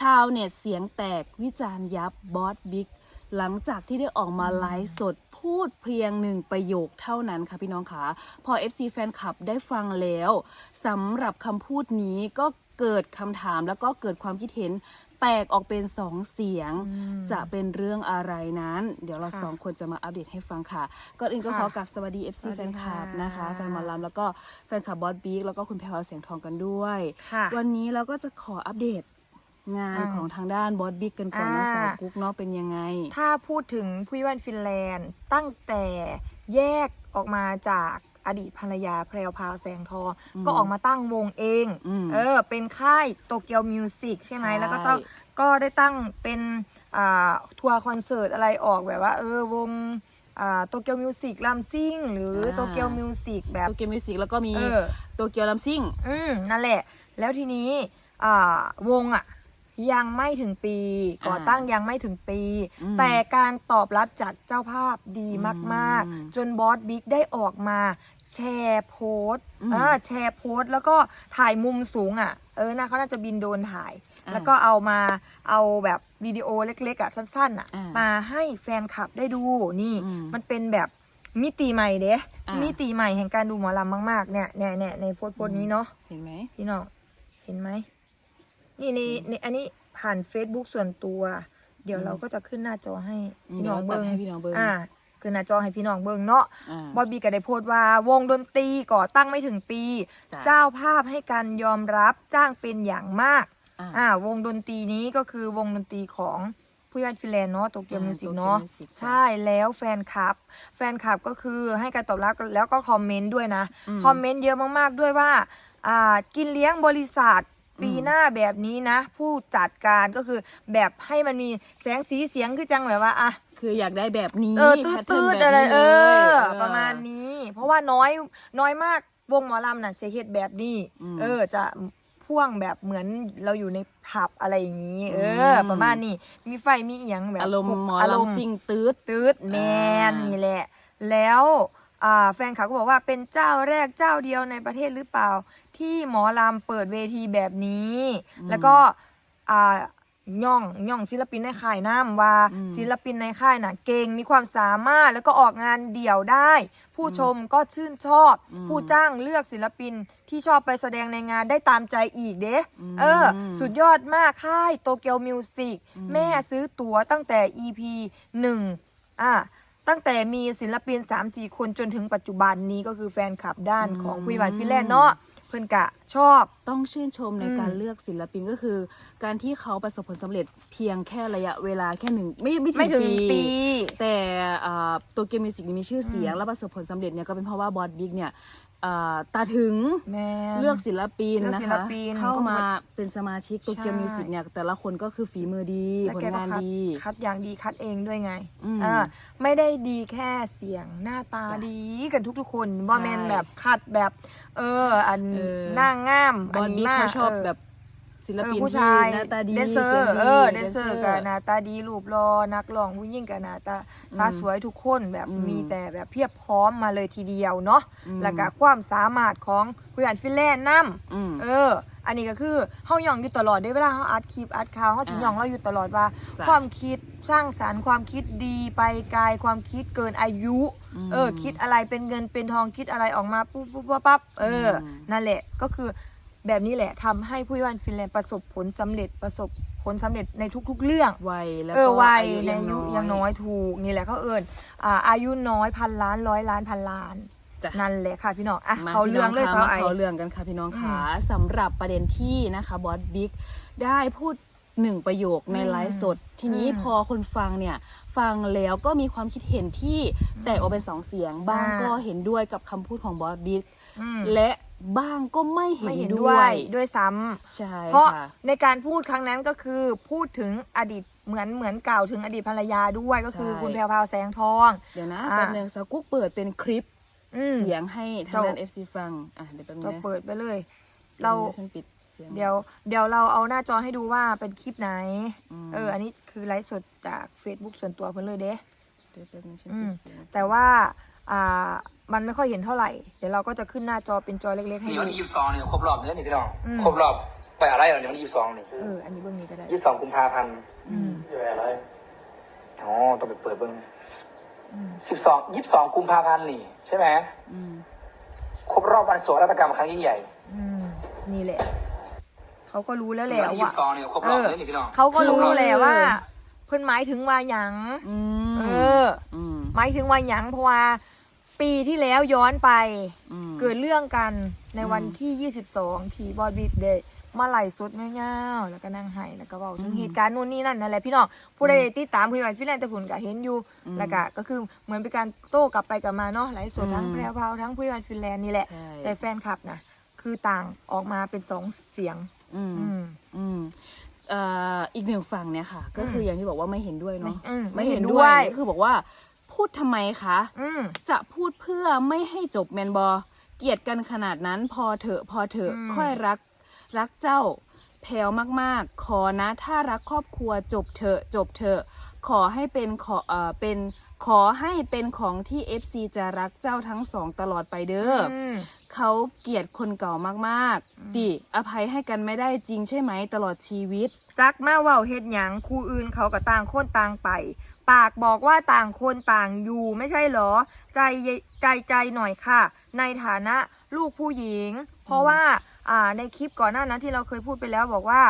ชาวเน็ตเสียงแตกวิจารณ์ยับบอสบิ๊กหลังจากที่ได้ออกมาไลฟ์สดพูดเพียงหนึ่งประโยคเท่านั้นค่ะพี่น้องคะพอ FC แฟนคลับได้ฟังแล้วสำหรับคำพูดนี้ก็เกิดคำถามแล้วก็เกิดความคิดเห็นแตกออกเป็นสองเสียงอืมจะเป็นเรื่องอะไรนั้น เดี๋ยวเราค่ะสองคนจะมาอัปเดตให้ฟังค่ะก่อนอื่นก็ค่ะขอกราบสวัสดี FC สวัสดีแฟนคลับนะคะค่ะแฟนหมอลำแล้วก็แฟนคลับบอสบิ๊กแล้วก็คุณแพรวเสียงทองกันด้วยค่ะวันนี้เราก็จะขออัปเดต งานอ่าของทางด้านบอสบิ๊กกันก่อนนะอ่า สาวกุ๊กเนาะเป็นยังไง ถ้าพูดถึงผู้วันฟินแลนด์ ตั้งแต่แยกออกมาจากอดีตภรรยาแพรวพราวแสงทองอืมก็ออกมาตั้งวงเอง อืม เออ เป็นค่ายโตเกียวมิวสิกใช่ไหมใช่แล้วก็ต้อง ก็ได้ตั้งเป็นอ่าทัวร์คอนเสิร์ตอะไรออกแบบว่า เออ วงโตเกียวมิวสิกลัมซิ่งหรือโตเกียวมิวสิกแบบโตเกียวมิวสิกแล้วก็มีเออ โตเกียวลัมซิ่ง อืมนั่นแหละ แล้วทีนี้อ่าวงอะ ยังไม่ถึงปี ก่อตั้งยังไม่ถึงปีอืมแต่การตอบรับจากเจ้าภาพดีมากอืมๆจนบอสบิ๊กได้ออกมา แชร์โพสต์อืมอ่าแชร์โพสต์ แล้วก็ถ่ายมุมสูงอะ เออน่าเขาน่าจะบินโดรนถ่ายอ่าแล้วก็เอามาเอาแบบวิดีโอเล็ก ๆ อะ สั้น ๆ อะอ่ามมาให้แฟนคลับได้ดูนี่อืมมันเป็นแบบมิติใหม่เด้อ่ามิมิติใหม่แห่งการดูหมอลำมาก ๆ เนี่ยเนี่ยเนี่ยในโพสต์โพสต์นี้เนาะเห็นไหมพี่น้องเห็นไหม นี่ในในอันนี้ผ่าน Facebook ส่วนตัว เดี๋ยวอืมเราก็จะขึ้นหน้าจอให้อืมพี่น้องเดี๋ยวเราตัดเบิงให้พี่น้องเบิ่งอ่าขึ้นหน้าจอให้พี่น้องเบิงเนาะอ่าบอบบี้ก็ได้โพสต์ว่าวงดนตรีก่อตั้งไม่ถึงปีจ้ะเจ้าภาพให้การยอมรับจ้างเป็นอย่างมากอ่าอ่าวงดนตรีนี้ก็คือวงดนตรีของผู้ยันฟินแลนด์เนาะโตเกียวอ่ามิวสิก Tokyo เนาะ Music จ้ะใช่แล้วแฟนคลับ แฟนคลับก็คือให้การตอบรับแล้วก็คอมเมนต์ด้วยนะอืมคอมเมนต์เยอะมากๆด้วยว่า อ่ากินเลี้ยงบริษัท ปีอืมหน้าแบบนี้นะ ผู้จัดการก็คือแบบให้มันมีแสงสีเสียงคือจังแบบว่าอะคืออยากได้แบบนี้เออตืดแพทเทิตืร์นดแบบอะไรนี้เอเลยอเออ ประมาณนี้ เพราะว่าน้อยน้อยมากวงหมอลำน่ะเสียเหตุแบบนี้อืมเออจะพ่วงแบบเหมือนเราอยู่ในผับอะไรอย่างนี้ เออมประมาณนี้มีไฟมีเอียงแบบอารมณ์หมออารมณ์ลำซิ่งตืดตืดแมนอ่านี่นี่แหละ แล้วอ่า แฟนคลับก็บอกว่าเป็นเจ้าแรกเจ้าเดียวในประเทศหรือเปล่า ที่หมอลำเปิดเวทีแบบนี้ แล้วก็อ่าย่องย่องศิลปินในค่ายน้ำว่าอืมศิลปินในค่ายน่ะเก่งมีความสามารถแล้วก็ออกงานเดี่ยวได้ ผู้ชมก็ชื่นชอบอืมผู้จ้างเลือกศิลปินที่ชอบไปแสดงในงานได้ตามใจอีกเด้อืมเออ สุดยอดมากค่ายโตเกียวมิวสิกอืมแม่ซื้อตั๋วตั้งแต่ EP หนึ่งอะ ตั้งแต่มีศิลปิน 3-4 คนจนถึงปัจจุบันนี้ก็คือแฟนคลับด้านของคุยบานฟินแลนด์เนาะเพื่อนกะชอบ ต้องชื่นชมในอืมการเลือกศิลปินก็คือ การที่เขาประสบผลสำเร็จเพียงแค่ระยะเวลาแค่หนึ่งไม่ไม่ไม่ถึงปี แต่ตัวเกมมิวสิกมีชื่อเสียงอืมและประสบผลสำเร็จเนี่ยก็เป็นเพราะว่าบอสบิ๊กเนี่ย อ่าตาถึงแม่นเลือกศิลปินเลือกนะศิลคะ ปินเข้าก็มาเป็นสมาชิกตัวเกมใช่ มิวสิกเนี่ย แต่ละคนก็คือฝีมือดีและผลแกก็งานคัดดี คัดอย่างดีคัดเองด้วยไงอืมอ่าไม่ได้ดีแค่เสียงหน้าตาจ้ะดีกันทุกๆคนว่าใช่แมนแบบคัดแบบ เออ อันเออ หน้างามบอสนบิ๊นี้กมากเขาชอบอแบบ ศิลเออปินผู้ที่ชายหน้าตาดีแดนเซอสียร์งเออแดดีนเซอร์กับหน้าตาดีรูปรอนักร้องผู้หญิงกับหน้าตาตาอืมสวยทุกคนแบบอืมมีแต่แบบเพียบพร้อมมาเลยทีเดียวเนาะอืมแล้วก็ความสามารถของผู้หญิงฟินแลนด์นํอืม เออ อันนี้ก็คือเฮาย่องอยู่ตลอดได้เวลาเฮาอัดคลิปอัดข่าวเฮาสิอ่าย่องเราอยู่ตลอดว่า จ้ะ ความคิดสร้างสรรค์ความคิดดีไปไกลความคิดเกินอายุอืมเออคิดอะไรเป็นเงินเป็นทองคิดอะไรออกมาปุ๊บปุ๊บปั๊บปั๊บเอออมนั่นแหละก็คือ แบบนี้แหละทำให้ผู้วันฟินแลนด์ประสบผลสำเร็จประสบผลสำเร็จในทุก ๆ เรื่องวัยแล้วเอก็อวัยอายุในยังอายุน้อยยังน้อยถูกนี่แหละเขาเอิญอ่าอายุน้อยพันล้านร้อยล้านพันล้านจ้ะนั่นแหละค่ะพี่น้องอะมาเขาเรื่องเลยพี่น้เขาคะไอมาเขาเรื่องกันค่ะพี่น้องอืค่ะมสำหรับประเด็นที่นะคะบอสบิ๊กได้พูดหนึ่งประโยคในอืมไลฟ์สด ทีนี้อืมพอคนฟังเนี่ยฟังแล้วก็มีความคิดเห็นที่แตกออกเป็นสองเสียงบ้างอ่าก็เห็นด้วยกับคำพูดของบอสบิ๊กอืมและ บ้างก็ไม่เห็ไม่นเห็นด้ด้ววยย ด้วยซ้ำใช่เพราะค่ะ ในการพูดครั้งนั้นก็คือพูดถึงอดีตเหมือนเหมือนกล่าวถึงอดีตภรรยาด้วยก็คือใช่ คุณแพรวพราวแสงทอง เดี๋ยวนะอ่าแป๊บนึงสกุ๊กเปิดเป็นคลิปอืม เสียงให้ทางด้านเรา FC ฟังอะเดี๋ยวแป๊บนึงเรานะเปิดไปเลย เรา ดี๋ยวฉันปิดเสียงเดี๋ยวเดี๋ยวเราเอาหน้าจอให้ดูว่าเป็นคลิปไหน มเออ อันนี้คือไลฟ์สดจาก Facebook ส่วนตัวเพิ่นเลยเด้เดี๋ยว แป๊บนึงฉันเสียงแต่ว่าอ่ามันไม่ค่อยเห็นเท่าไหร่ เดี๋ยวเราก็จะขึ้นหน้าจอเป็นจอเล็กๆให้นี่ดูวันที่ยี่สิบสองเนี่ยครบรอบเดือนนี่พี่น้องครบรอบไปอะไรเหรอเนี่ยวันที่ยี่สิบสองนี่เอออันนี้เบื้องนี้ก็ได้ยี่สิบสองกุมภาพันธ์อืมอยู่อะไรอ๋อต้องไปเปิดเบิ้งอืมสิบสองยี่สิบสองกุมภาพันธ์นี่ใช่ไหมอืมครบรอบวันโศกนาฏกรรมครั้งยิ่งใหญ่อืมนี่แหละเขาก็รู้แล้วแหวัละนที่ยี่ว่า สิบสองเนี่ยครบรอบเลยนี่พี่น้อง เขาก็รู้แหละว่า เพิ่นหมายถึงว่าหยังอืมเอออืมหมายถึงว่าหยังเพราะว่าปีที่แล้วย้อนไป อืม เกิดเรื่องกันในวันอืมที่ 22 ที่บอดบิ๊กเดย์มาไหลสุดเงาวๆแล้วก็นั่งไห้แล้วก็เว้าถึงอืมเหตุการณ์นู่นนี่นั่นนั่นแหละพี่น้องผู้ใดติดตามพี่วันฟิแลนด์แต่ผุนก็เห็นอยู่อืมแล้วก็ก็คือเหมือนเป็นการโต้กลับไปกลับมาเนาะไหลฟ์สดทั้งอืม แพรวพราวทั้งพี่วันฟินแลนด์นี่แหละ ใช่แต่แฟนคลับนะคือต่างออกมาเป็นสองเสียง อืม อืม อืม เอ่ออีกหนึ่งฝั่งเนี่ยค่ะ ก็คืออย่างที่บอกว่าไม่เห็นด้วยเนาะอืมไม่เห็นไม่เห็นด้ด้ววยยก็คือบอกว่าพูดทำไมคะ อืม จะพูดเพื่อไม่ให้จบแมนบอ เกลียดกันขนาดนั้นพอเถอะพอเถอะอืม ค่อยรัก รักเจ้าแพลวมากๆ ขอนะถ้ารักครอบครัวจบเถอะจบเถอะขอให้เป็นขอเอ่อเป็นขอให้เป็นของที่ FC จะรักเจ้าทั้งสองตลอดไปเด้ออม เขาเกลียดคนเก่ามากๆดิอภัยให้กันไม่ได้จริงใช่ไหมตลอดชีวิต จักมาเว้าเฮ็ดหยังครูอื่นเขาก็ต่างคนต่างไป ปากบอกว่าต่างคนต่างอยู่ไม่ใช่เหรอ ใจเยใจใจหน่อยค่ะ ในฐานะลูกผู้หญิง เพราะว่าอ่าในคลิปก่อนหน้านั้นที่เราเคยพูดไปแล้วบอกว่า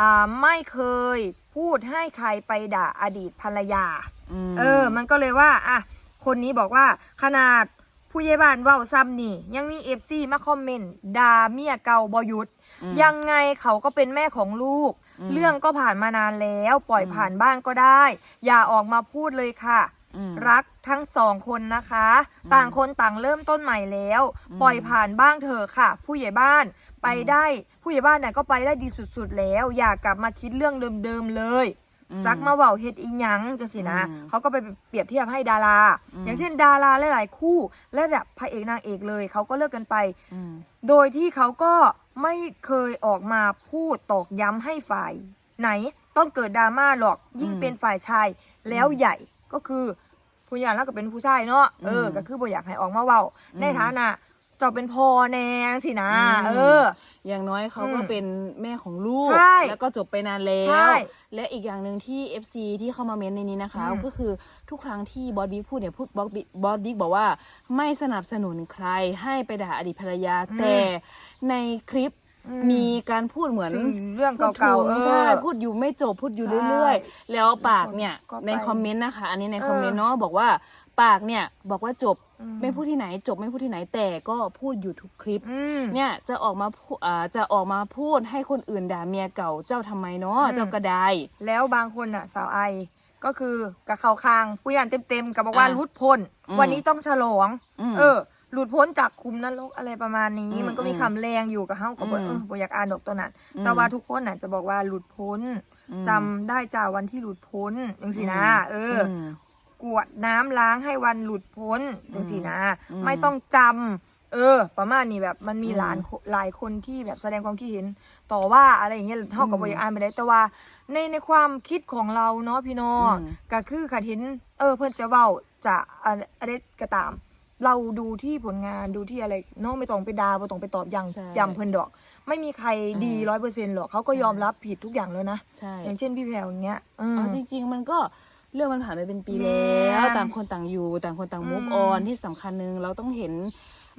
อ่าไม่เคยพูดให้ใครไปด่าอดีตภรรยามเออ มันก็เลยว่าอะคนนี้บอกว่าขนาด ผู้ใหญ่บ้านเว้าซ้ำนี่ ยังมีเอฟซีมาคอมเมนต์ด่าเมียเก่าบหยุด อืม ยังไงเขาก็เป็นแม่ของลูก อืม เรื่องก็ผ่านมานานแล้ว ปล่อยอืม ผ่านบ้างก็ได้ อย่าออกมาพูดเลยค่ะ อืม รักทั้งสองคนนะคะ อืมต่างคนต่างเริ่มต้นใหม่แล้ว อืม ปล่อยผ่านบ้างเถอะค่ะ ผู้ใหญ่บ้านไปอืมได้ ผู้ใหญ่บ้านเนี่ยก็ไปได้ดีสุดๆแล้ว อย่ากลับมาคิดเรื่องเดิมๆเลยอื จักมาเว่าเฮ็ดอีหยังจังสินะ อืมเขาก็ไปเปรียบเทียบให้ดารา อืม อย่างเช่นดาราหลายๆคู่และแบบพระเอกนางเอกเลย เขาก็เลิกกันไป อืม โดยที่เขาก็ไม่เคยออกมาพูดตอกย้ำให้ฝ่าย ไหนต้องเกิดดราม่าหรอกยิ่งอืมเป็นฝ่ายชายแล้วใหญ่ก็คือผู้ใหญ่แล้วก็เป็นผู้ชายเนาะเอออืมก็คือบ่อยากให้ออกมาเว้า อืม ในฐานะเจ้าเป็นพ่อแนงสินะ อืม เออ อย่างน้อยเขาก็อืมเป็นแม่ของลูก ใช่แล้วก็จบไปนานแล้ใช่ว และอีกอย่างหนึ่งที่ FC ที่เข้ามาเม้นต์ในนี้นะคะ อืมก็คือทุกครั้งที่บอสบิ๊กพูดเนี่ยพูดบอสบิ๊กบอสบิ๊กบอกว่า ไม่สนับสนุนใครให้ไปด่าอดีตภรรยาแต่ในคลิปอื มีการพูดเหมือนถึงเรื่องพูดเก่าถึงๆเออ ใช่พูดอยู่ไม่จบพูดอยู่ใช่เรื่อยๆ แล้วปากเนี่ยก็ไปในคอมเมนต์นะคะ อันนี้ในเออคอมเมนต์เนาะบอกว่าปากเนี่ยบอกว่าจบอืม ไม่พูดที่ไหน จบไม่พูดที่ไหนแต่ก็พูดอยู่ทุกคลิป อืม เนี่ยจะออกมาพูอ่าจะออกมาพูดให้คนอื่นด่าเมียเก่าเจ้าทำไมเนาะอืม เจ้ากระได แล้วบางคนอะ สาวไอ ก็คือกับเขาคางผู้ยันเต็มๆกับบอกว่าอะรุดพ้นอืม วันนี้ต้องฉลอง ม เออ หลุดพ้นจากคุมนรกอะไรประมาณนี้ อืมมันก็มีคำแรงอยู่กับเฮากับอืม เออบ่อยากอ่านดอกตัวนั้นอืมแต่ว่าทุกคนน่ะจะบอกว่าหลุดพ้นอืมจำได้จากวันที่หลุดพ้นจังสินะ เอออ ม กวดน้ำล้างให้วันหลุดพ้นจังสินะ อืมไม่ต้องจำเออ ประมาณนี้แบบมันมีอืมหลานหลายคนที่แบบแสดงความคิดเห็น ต่อว่าอะไรอย่างเงี้ยเท่ากับอืมบ่อยากอ่านไปได้แต่ว่าในในความคิดของเราเนาะพี่น้องอืม ก็คือขัดเห็นเออเพื่อนจะเว้าจะอะไรอะไรก็ตาม เราดูที่ผลงานดูที่อะไรเนาะไม่ต้องไปดาไม่ต้องไปตอบยังใช่ยำเพิ่นดอก ไม่มีใครดีอ่าร้อยเปอร์เซ็นต์หรอกเขาก็ใช่ ยอมรับผิดทุกอย่างแล้วนะ ใช่อย่างเช่นพี่แพรวอย่างเงี้ยเออ เอาจริง ๆ มันก็เรื่องมันผ่านไปเป็นปีแม่แล้วต่างคนต่างอยู่ ต่างคนต่างมูฟอืม ออนที่สำคัญหนึ่งเราต้องเห็น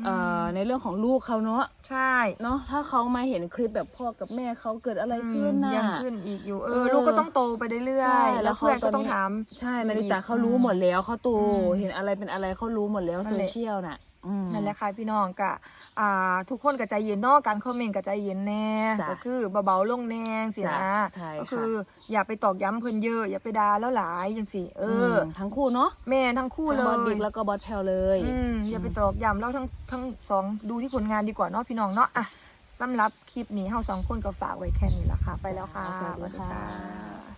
เอ่อในเรื่องของลูกเขาเนาะใช่เนาะถ้าเขามาเห็นคลิปแบบพ่อกับแม่เขาเกิดอะไรขึ้นอืมน่ะยังขึ้นอีกอยู่เอเอออลูกก็ต้องโตไปเรื่อใช่ยๆแล้แล้ววเพื่อนเขาก็ตอนนี้ต้องถามใช่นาริตาเขารู้หมดแล้วเขาโตอืมเห็นอะไรเป็นอะไรเขารู้หมดแล้วนั่โซนแหละเชียลน่ะ อืม นั่นแหละค่ะพี่น้องกะอ่า ทุกคนก็ใจเย็นเนอกการคอมเมนต์ก็ใจเย็นแน่จ้ะก็คือเบาๆลงแน่สินะจ้ะใช่ก็ค่ะคืออย่าไปตอกย้ำเพิ่นเยอะอย่าไปด่าแล้วหลายจังสิเอออมทั้งคู่เนาะแม่ทั้งคู่ทั้งเลบอสย บิ๊กแล้วก็บอสแพลวเลย อืมอย่าไปตอกย้ำแล้วทั้งทั้งสองดูที่ผลงานดีกว่าเนาะพี่น้องเนาะอะสำหรับคลิปนี้เฮาสองคนก็ฝากไว้แค่นี้ละค่ะ ไปแล้วค่ะสวัสดีค่ะ